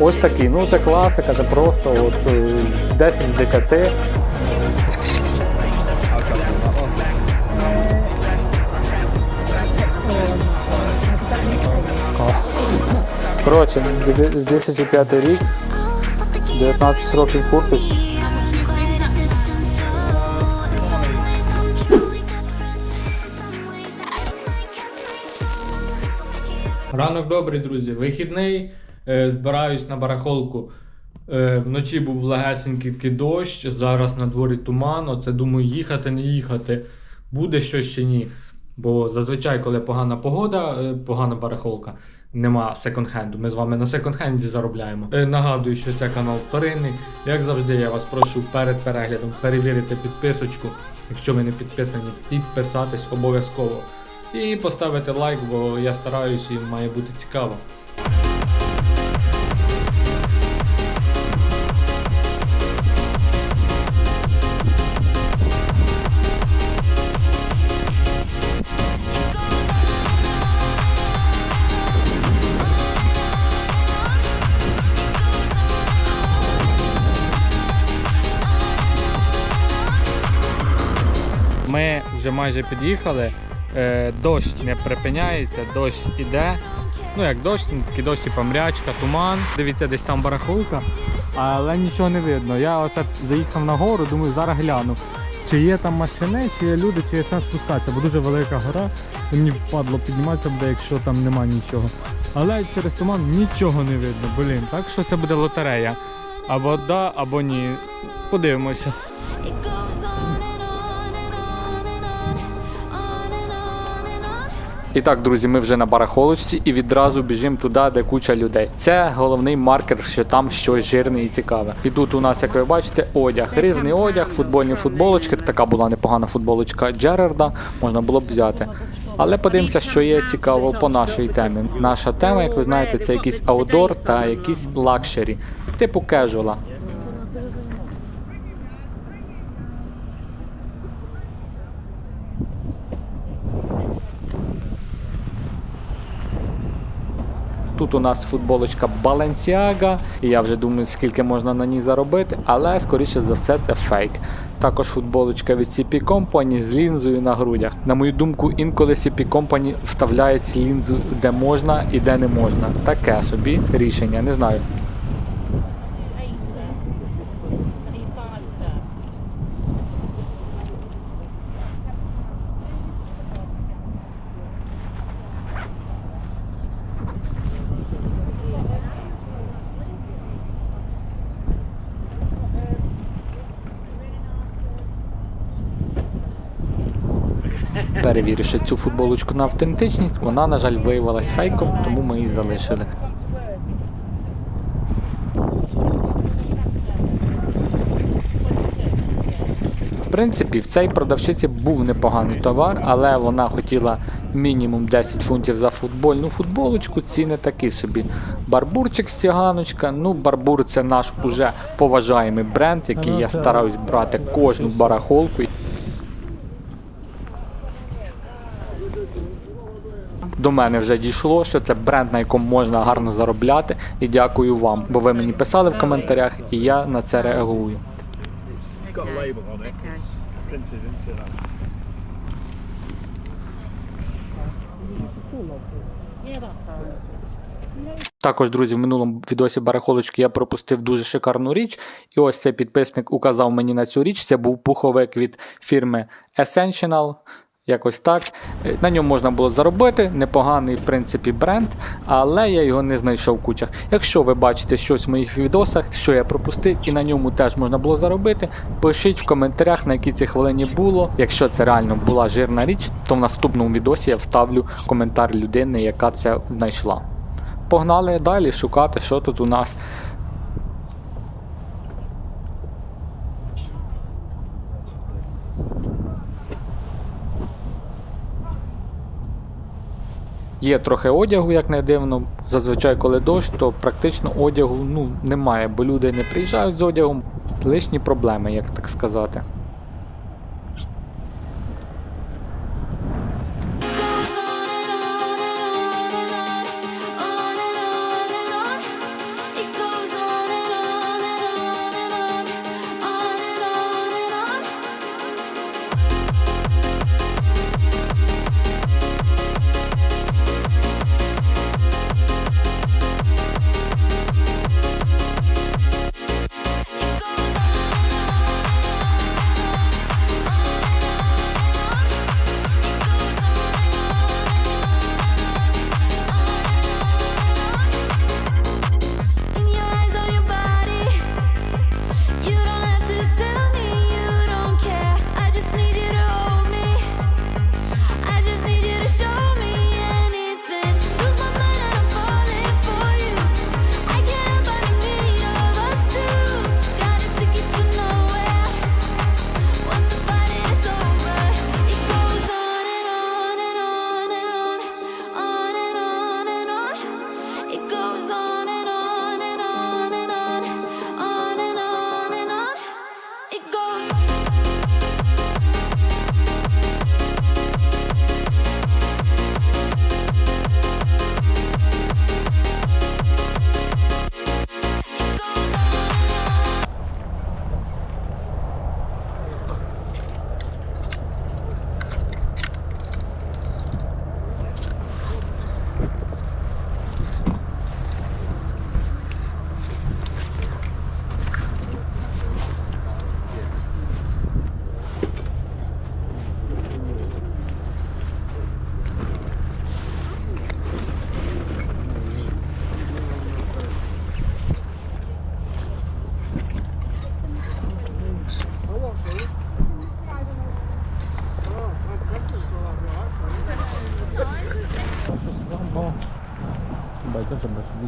Ось такий, ну це класика, це просто от е, 10 з 10. Коротше, 2005 рік, 19 років куртич. Ранок добрий, друзі. Вихідний. Е, збираюсь на барахолку. Е, вночі був легесенький дощ, зараз на дворі туман. Оце думаю, їхати, не їхати. Буде щось чи ні. Бо зазвичай, коли погана погода, е, погана барахолка, нема секонд-хенду. Ми з вами на секонд-хенді заробляємо. Нагадую, що це канал вторинний. Як завжди, я вас прошу перед переглядом перевірити підписочку. Якщо ви не підписані, підписатись обов'язково. І поставити лайк, бо я стараюсь і має бути цікаво. Вже майже під'їхали. Е, дощ не припиняється, дощ іде. Ну як дощ, такий дощ, типа мрячка, туман. Дивіться, десь там барахолка, але нічого не видно. Я оце заїхав на гору, думаю, зараз гляну. Чи є там машини, чи є люди, чи є сенс спускатися, бо дуже велика гора, і мені впадло підніматися буде, якщо там нема нічого. Але через туман нічого не видно, блін. Так що це буде лотерея. Або да, або ні. Подивимося. І так, друзі, ми вже на барахолочці і відразу біжимо туди, де куча людей. Це головний маркер, що там щось жирне і цікаве. І тут у нас, як ви бачите, одяг. Різний одяг, футбольні футболочки. Така була непогана футболочка Джерарда, можна було б взяти. Але подивимося, що є цікаво по нашій темі. Наша тема, як ви знаєте, це якийсь аудор та якісь лакшері, типу кежуала. Тут у нас футболочка Balenciaga, і я вже думаю, скільки можна на ній заробити, але скоріше за все це фейк. Також футболочка від CP Company з лінзою на грудях. На мою думку, інколи CP Company вставляють лінзу де можна і де не можна. Таке собі рішення, не знаю. Перевіривши цю футболочку на автентичність, вона, на жаль, виявилась фейком, тому ми її залишили. В принципі, в цій продавчиці був непоганий товар, але вона хотіла мінімум 10 фунтів за футбольну футболочку. Ціни такі собі. Барбурчик стяганочка. Ну, барбур це наш уже поважаємий бренд, який я стараюсь брати кожну барахолку. До мене вже дійшло, що це бренд, на якому можна гарно заробляти. І дякую вам, бо ви мені писали в коментарях, і я на це реагую. Також, друзі, в минулому відосі барахолочки я пропустив дуже шикарну річ. І ось цей підписник указав мені на цю річ. Це був пуховик від фірми Essential. Якось так. Е, На ньому можна було заробити, непоганий в принципі бренд, але я його не знайшов в кучах. Якщо ви бачите щось в моїх відосах, що я пропустив, і на ньому теж можна було заробити, пишіть в коментарях, на якій це хвилині було. Якщо це реально була жирна річ, то в наступному відосі я вставлю коментар людини, яка це знайшла. Погнали далі шукати, що тут у нас. Є трохи одягу, як не дивно. Зазвичай, коли дощ, то практично одягу ну, немає, бо люди не приїжджають з одягом. Лишні проблеми, як так сказати.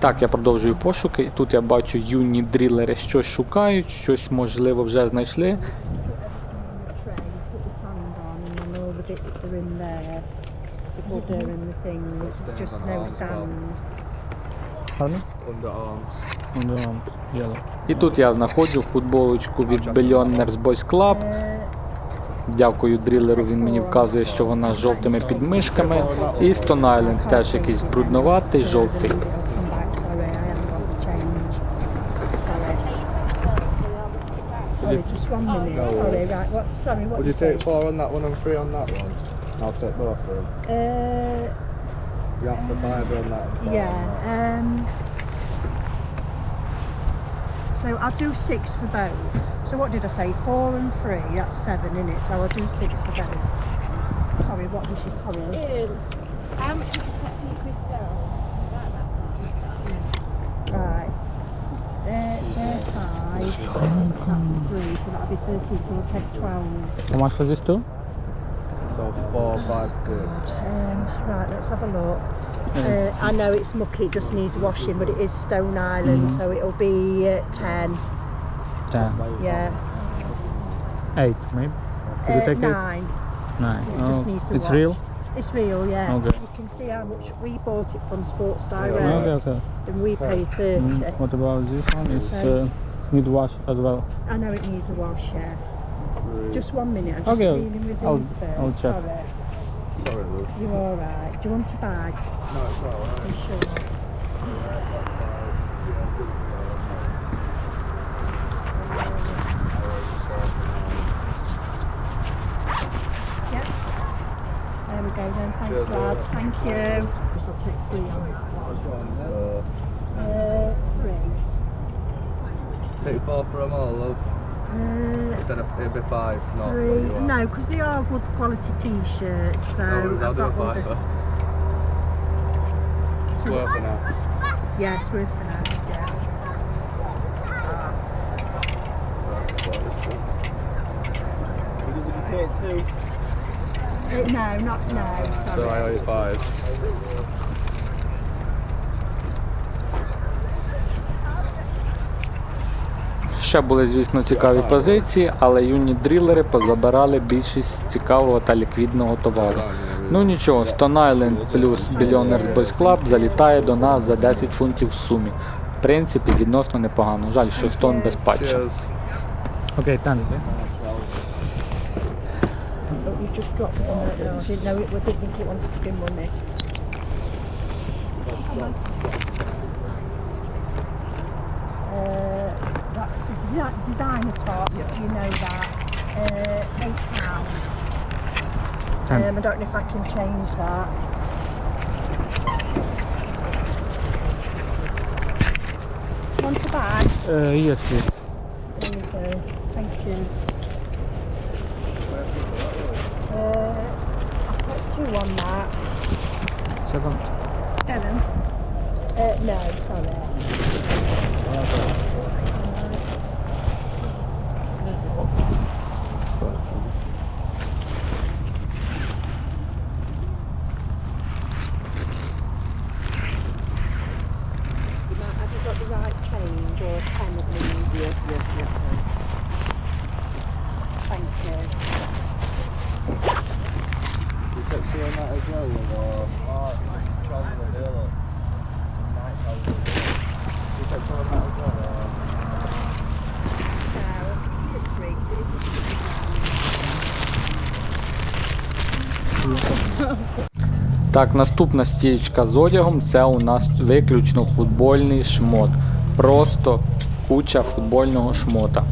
Так, я продовжую пошуки. Тут я бачу юні дрілери щось шукають, щось можливо вже знайшли. І тут я знаходжу футболочку від Billionaires Boys Club. Дякую дрілеру, він мені вказує, що вона з жовтими підмишками. І Stone Island теж якийсь брудноватий, жовтий. Sorry, just one minute. Sorry, right. What? Sorry, what? Would you take four on that one and three on that one? I'll take both of them. Uh, You have to five on that. and on that. yeah. Um. So I'll do six for both. So what did I say? Four and three. That's seven, isn't it? So I'll do six for both. Sorry, what was she? Sorry. How much is the technique with Right. There, there, five. That's three, so that'll be 13, so I'll take 12. How much for this too? So four, five, six. Um, right, let's have a look. Uh, I know it's mucky, it just needs washing, but it is Stone Island, so it'll be uh, 10. Ten. Yeah. Eight, maybe? Uh, nine. Nine. It just needs to it's wash. real? It's real, yeah. Okay. You can see how much we bought it from Sports Direct, okay. and we paid 30. What about this one? It's uh, need wash as well. I know it needs a wash, yeah. Just one minute, I'm just Okay, dealing with I'll- these first. I'll check. Sorry. Sorry, Luke. You're alright. Do you want a bag? No, it's not alright. I'm sure. Yep. There we go then. Thanks, Cheers, lads. Thank you. I'll take three on that Uh, three. Take four for them all, love. Uh, Instead of it'd be five, not three. what you are. No, because they are good quality t-shirts. So No I'll I've do a got all five. the- It's So- worth it now. Yeah, it's worth an hour. Yeah. Would you take two? Uh, no, not no. Sorry. So I owe you five. Ще були, звісно, цікаві позиції, але юні дрілери позабирали більшість цікавого та ліквідного товару. Ну нічого, Stone Island плюс Billionaires Boys Club залітає до нас за 10 фунтів в сумі. В принципі, відносно непогано. Жаль, що Stone без патча. Окей, танець. There. I didn't know it. I didn't think it wanted to be money. Desi- designer top. You know that. Uh, eight pound. Um, I don't know if I can change that. Want a bag? Yes, please. There you go. Thank you. Uh, I'll take two on that. Second. Seven? Uh, no, sorry. Так, наступна стічка з одягом це у нас виключно футбольний шмот. Просто куча футбольного шмота.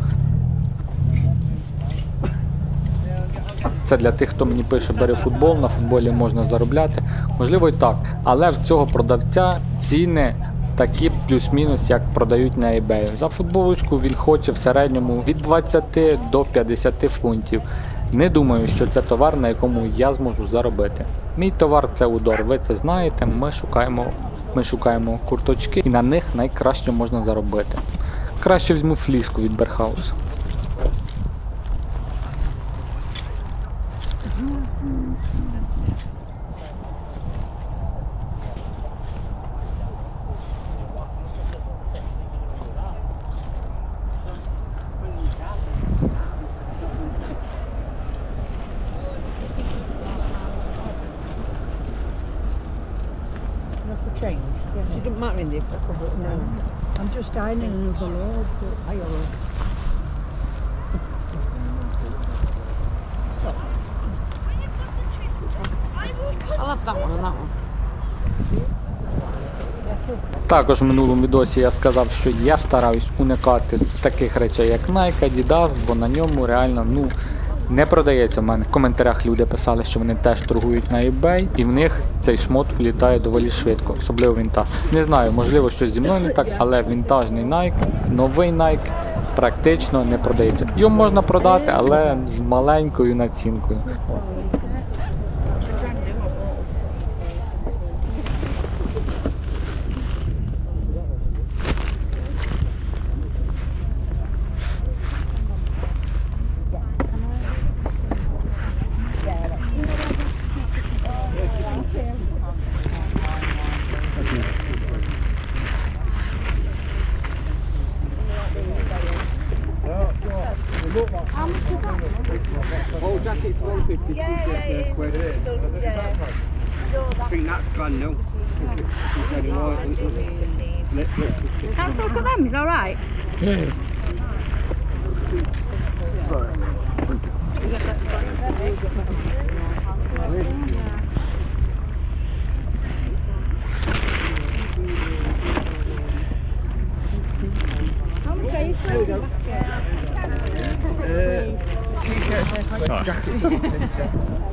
Це для тих, хто мені пише, бери футбол, на футболі можна заробляти. Можливо і так. Але в цього продавця ціни такі плюс-мінус, як продають на eBay. За футболочку він хоче в середньому від 20 до 50 фунтів. Не думаю, що це товар, на якому я зможу заробити. Мій товар це удор, ви це знаєте. Ми шукаємо, ми шукаємо курточки і на них найкраще можна заробити. Краще візьму фліску від Берхаус. Також в минулому відосі я сказав, що я стараюсь уникати таких речей, як Nike, Adidas, бо на ньому реально ну, не продається в мене. В коментарях люди писали, що вони теж торгують на eBay, і в них цей шмот улітає доволі швидко, особливо вінтаж. Не знаю, можливо, щось зі мною не так, але вінтажний Nike, новий Nike практично не продається. Його можна продати, але з маленькою націнкою. I think that's brand new. How's look at them? He's all right. Yeah. There we go. Uh, T-shirts, jacket.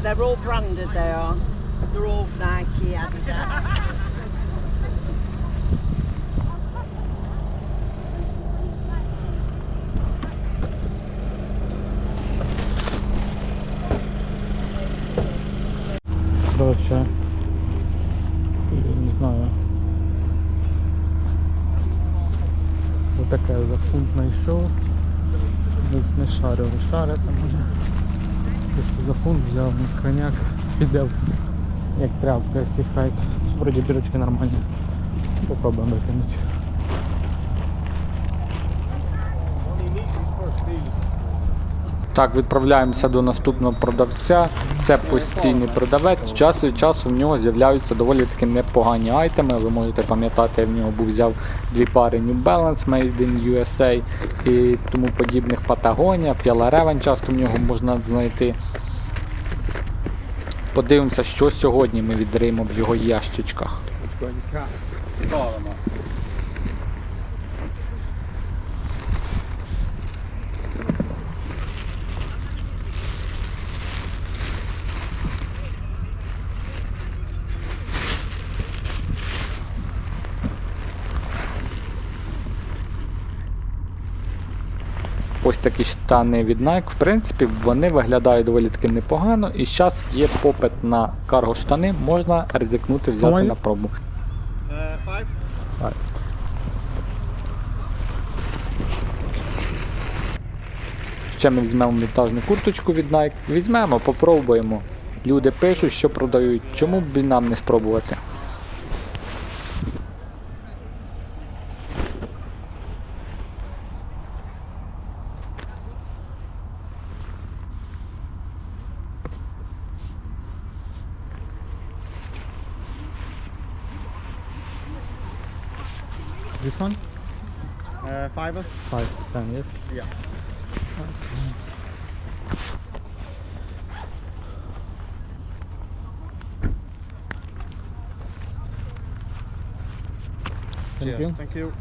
they're all branded, they are. They're all Nike, Adidas. Коротше, не знаю. Отаке за фунт знайшов. Десь не шарю, ви шарите може. За фунт взяв коняк, піде як тряпка, фейк. Вроді бірочки нормальні. Попробуємо викинути. Так, відправляємося до наступного продавця. Це постійний продавець. З часу від часу в нього з'являються доволі таки непогані айтеми. Ви можете пам'ятати, я в нього був взяв дві пари New Balance Made in USA і тому подібних Patagonia, Fjallraven часто в нього можна знайти. Подивимося, що сьогодні ми віддаємо в його ящичках. Такі штани від Nike. В принципі, вони виглядають доволі таки непогано. І зараз є попит на карго штани, можна ризикнути взяти Ой. на пробу. Uh, five? Ще ми візьмемо вінтажну курточку від Nike. Візьмемо, попробуємо. Люди пишуть, що продають. Чому б нам не спробувати? this one? Uh. Five ten years. Yeah. Thank you. Thank you.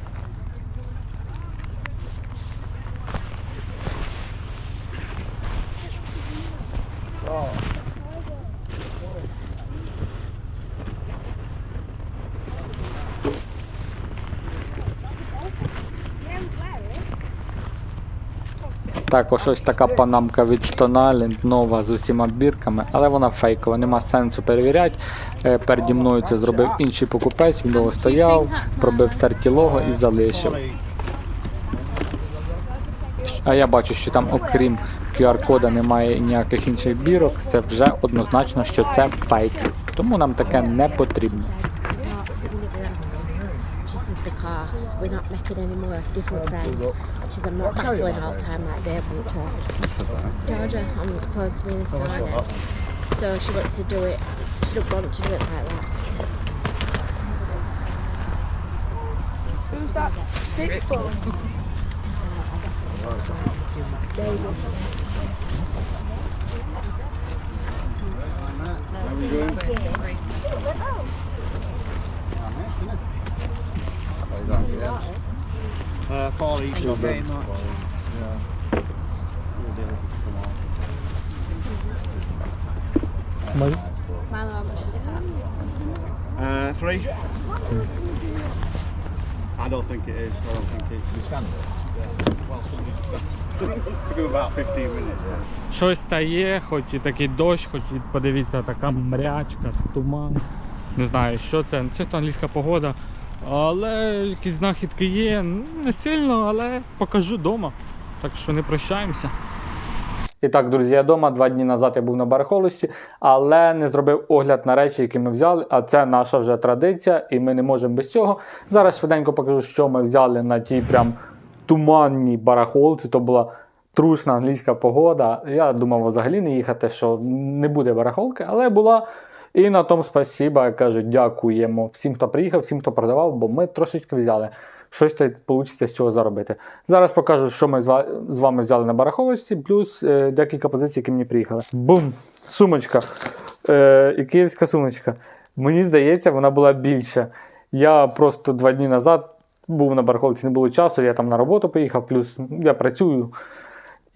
Також ось така панамка від Stonaland, нова з усіма бірками, але вона фейкова, нема сенсу перевіряти. Е, Переді мною це зробив інший покупець, він довго стояв, пробив серті лого і залишив. А я бачу, що там, окрім QR-кода, немає ніяких інших бірок. Це вже однозначно, що це фейк. Тому нам таке не потрібно. because I'm not battling all the time like they but. Georgia, I'm looking forward to meeting now. So she wants to do it, she doesn't want to do it like that. Who's that? Six phone? How are we doing? Stick for? Uh, four each of them. Milo, how much is it? Uh, three. I don't think it is. I don't think it's. Well, somebody Give him about 15 minutes. Yeah. Щось стає, хоч і такий дощ, хоч і подивіться, така мрячка, туман. Не знаю, що це, чисто англійська погода. Але якісь знахідки є. Не сильно, але покажу вдома. Так що не прощаємося. І так, друзі, я вдома. Два дні назад я був на барахолості, але не зробив огляд на речі, які ми взяли. А це наша вже традиція, і ми не можемо без цього. Зараз швиденько покажу, що ми взяли на тій прям туманній барахолці. То була трушна англійська погода. Я думав взагалі не їхати, що не буде барахолки, але була. І на тому спасіба, я дякуємо всім, хто приїхав, всім, хто продавав, бо ми трошечки взяли. Щось то вийде з цього заробити. Зараз покажу, що ми з вами взяли на барахолості, плюс е, декілька позицій, які мені приїхали. Бум! Сумочка. Е, і київська сумочка. Мені здається, вона була більша. Я просто два дні назад був на барахолці, не було часу, я там на роботу поїхав, плюс я працюю.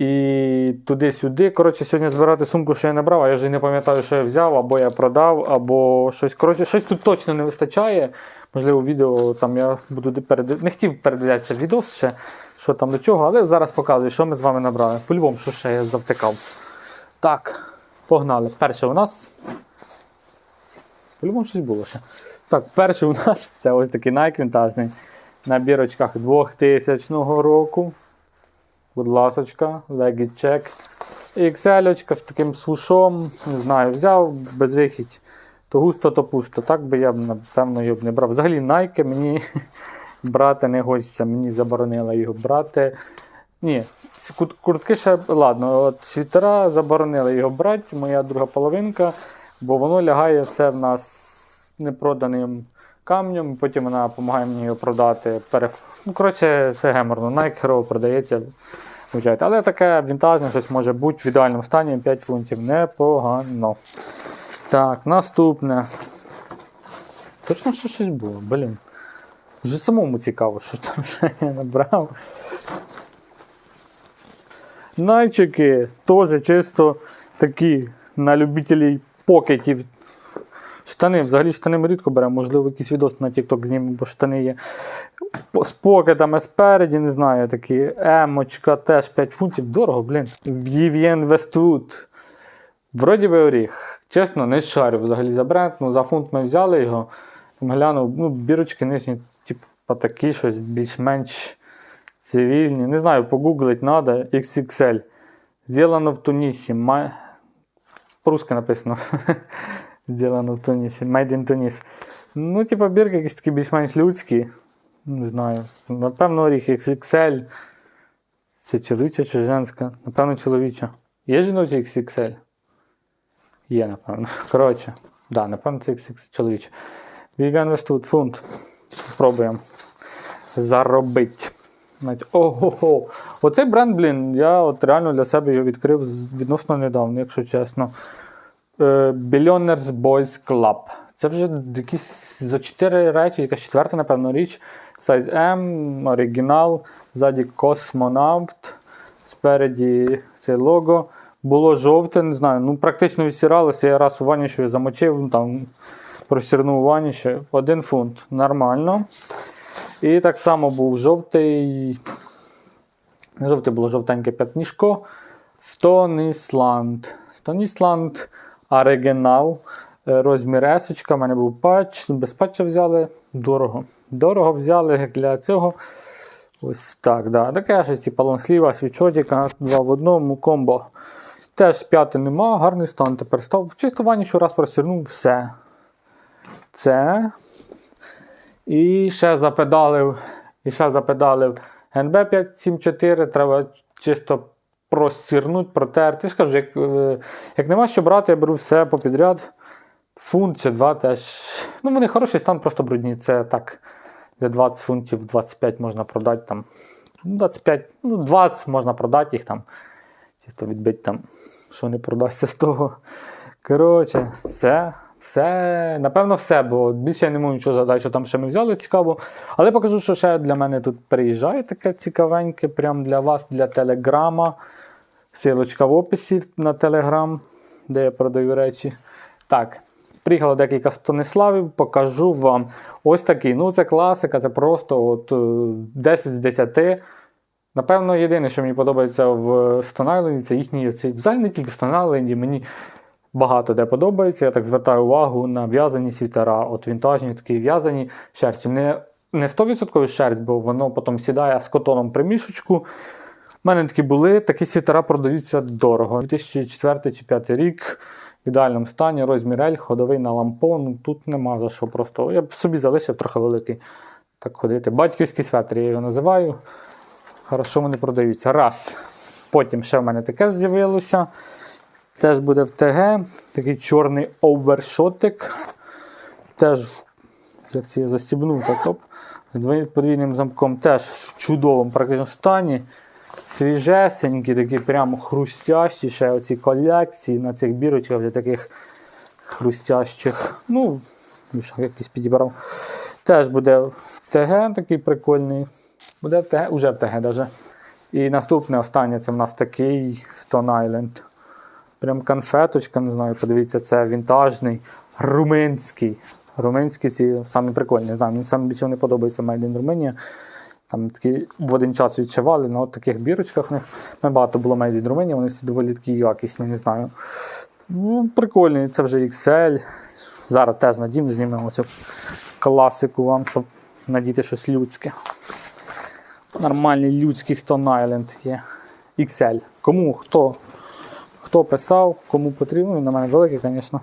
І туди-сюди. Коротше, сьогодні збирати сумку, що я не брав, а я вже не пам'ятаю, що я взяв, або я продав, або щось. Коротше, щось тут точно не вистачає. Можливо, відео там я буду перед... не хотів передивлятися відео ще, що там до чого, але зараз показую, що ми з вами набрали. По-любому, що ще я завтикав. Так, погнали. Перше у нас. По-любому щось було ще. Так, перший у нас це ось такий Nike вінтажний на бірочках 2000 року. Будь ласочка, Check. XL з таким сушом, не знаю, взяв без вихідь. То густо, то пусто. Так би я б, напевно, його б не брав. Взагалі Nike мені брати не хочеться, мені заборонили його брати. Ні, куртки ще ладно, от світера заборонили його брати, моя друга половинка, бо воно лягає все в нас непроданим камнем, потім вона допомагає мені його продати. Переф... Ну, коротше, це геморно. Nike херово продається. Але таке вінтажне щось може бути в ідеальному стані 5 фунтів. Непогано. Так, наступне. Точно що щось було, блін. Вже самому цікаво, що там ще я набрав. Найчики теж чисто такі на любителів покетів. Штани, взагалі штани ми рідко беремо, можливо, якийсь відос на TikTok знімемо, бо штани є. По- З покетами спереді, не знаю, такі. Емочка теж 5 фунтів. Дорого, блін. Vivien Westwood. Вроді би оріх. Чесно, не шарю взагалі за бренд. Ну, за фунт ми взяли його. Глянув, ну, бірочки нижні, типу, такі щось більш-менш цивільні. Не знаю, погуглить треба. XXL. Зроблено в Тунісі. По-русски написано. Зроблено в Тунісі. Made in Tunis. Ну, типу, бірки якісь такі більш-менш людські. Не знаю. Напевно, оріх XXL. Це чоловіча чи женська? Напевно, чоловіча. Є жіноча XXL? Є, напевно. Коротше, да, напевно, це XXL чоловіча. Vivian Westwood фунт. Спробуємо заробити. Навіть- Ого-го. Оцей бренд, блін, я от реально для себе його відкрив відносно недавно, якщо чесно. Е, Billionaires Boys Club. Це вже якісь за 4 речі, якась четверта, напевно, річ. Size M, оригінал, ззаді космонавт, спереді це лого. Було жовте, не знаю, ну практично відсіралося. Я раз у ваніші замочив, ну, там просірнув у ваніші. Один фунт. Нормально. І так само був жовтий. Не жовте було жовтеньке п'ятнішко. Стонісланд. Стонісланд оригінал. Е, Розмір есочка. У мене був патч. Без патча взяли. Дорого. Дорого взяли для цього. Ось так, да. Таке щось типу лонсліва, свічотіка, два в одному комбо. Теж п'яти нема, гарний стан. Тепер став в чистуванні, що раз просірнув все. Це. І ще запедалив, і ще запедалив НБ 574. Треба чисто просірнути, протерти. Ж як, е, як нема що брати, я беру все попідряд. Фунт чи два теж. Ну, вони хороший стан, просто брудні. Це так. За 20 фунтів 25 можна продати там. Ну, 25, ну 20 можна продати їх там. Чисто відбити там, що не продасться з того. Коротше, все. Все, напевно, все, бо більше я не можу нічого згадати, що там ще ми взяли цікаво. Але покажу, що ще для мене тут приїжджає таке цікавеньке, прям для вас, для телеграма. Силочка в описі на телеграм, де я продаю речі. Так, приїхало декілька Станиславів, покажу вам. Ось такий. Ну, це класика, це просто от, е, 10 з 10. Напевно, єдине, що мені подобається в Island, це їхній оцей, взагалі не тільки в Island, мені багато де подобається. Я так звертаю увагу на в'язані світера, от вінтажні такі в'язані шерстю. Не, не 100% шерсть, бо воно потім сідає з котоном при мішечку. У мене такі були, такі світера продаються дорого. 2004 чи 2005 рік. В ідеальному стані, розмір L, ходовий на лампон. Тут нема за що просто. Я б собі залишив трохи великий. Так ходити. Батьківський светр, я його називаю. Хорошо вони продаються. Раз. Потім ще в мене таке з'явилося. Теж буде в ТГ. Такий чорний овершотик. Теж, як це я застібнув, так оп. З подвійним замком теж в чудовому практично стані. Свіжесенькі, такі прямо хрустящі, ще оці колекції на цих бірочках для таких хрустящих. Ну, якийсь підібрав. Теж буде в ТГ такий прикольний. Буде в ТГ, уже в ТГ даже. І наступне останнє це в нас такий Stone Island. Прям конфеточка, не знаю, подивіться, це вінтажний, румунський. Румунські ці самі прикольні. Не знаю, мені саме більше вони подобаються Made in Romania. Там такі в один час відчували на от таких бірочках. в них. Ми багато було Made in Romania, вони всі доволі такі якісні, не знаю. Ну, прикольні, це вже XL. Зараз теж надіну, знімемо цю класику вам, щоб надіти щось людське. Нормальний людський Stone Island є. XL. Кому хто? Хто писав, кому потрібно, він на мене великий, звісно.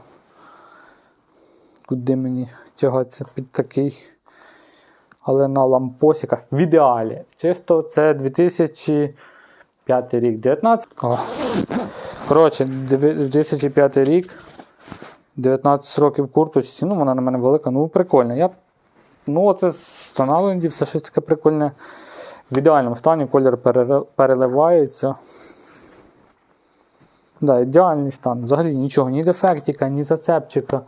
Куди мені тягатися під такий. Але на лампосиках в ідеалі. Чисто це 2005 рік, 19. О. Коротше, 2005 рік. 19 років курточці. Ну, вона на мене велика, ну прикольна. Я... Ну, оце з Тоналендів, все щось таке прикольне. В ідеальному стані колір переливається. Да, ідеальний стан. Взагалі нічого, ні дефектика, ні зацепчика.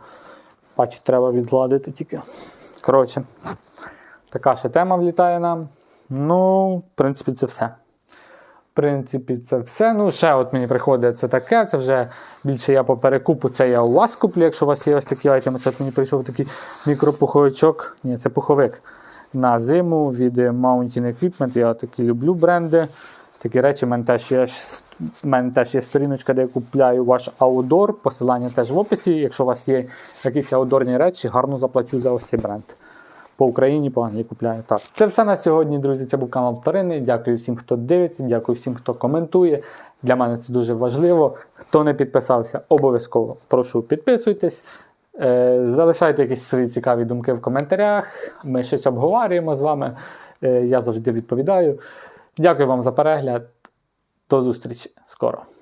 Бачу, треба відгладити тільки. Коротше, така ще тема влітає нам. Ну, в принципі, це все. В принципі, це все. Ну, ще от мені приходить це таке. Це вже більше я по перекупу, це я у вас куплю, якщо у вас є ось такі айтеми. Це от мені прийшов такий мікропуховичок. Ні, це пуховик на зиму від Mountain Equipment. Я такі люблю бренди. Такі речі, в мене теж є, мене теж є сторіночка, де я купляю ваш аудор. Посилання теж в описі. Якщо у вас є якісь аудорні речі, гарно заплачу за ось цей бренд. По Україні по Англії купляю. Так, це все на сьогодні, друзі. Це був канал Вторинний. Дякую всім, хто дивиться, дякую всім, хто коментує. Для мене це дуже важливо. Хто не підписався, обов'язково прошу підписуйтесь. Е, Залишайте якісь свої цікаві думки в коментарях. Ми щось обговорюємо з вами. Е, Я завжди відповідаю. Дякую вам за перегляд. До зустрічі скоро.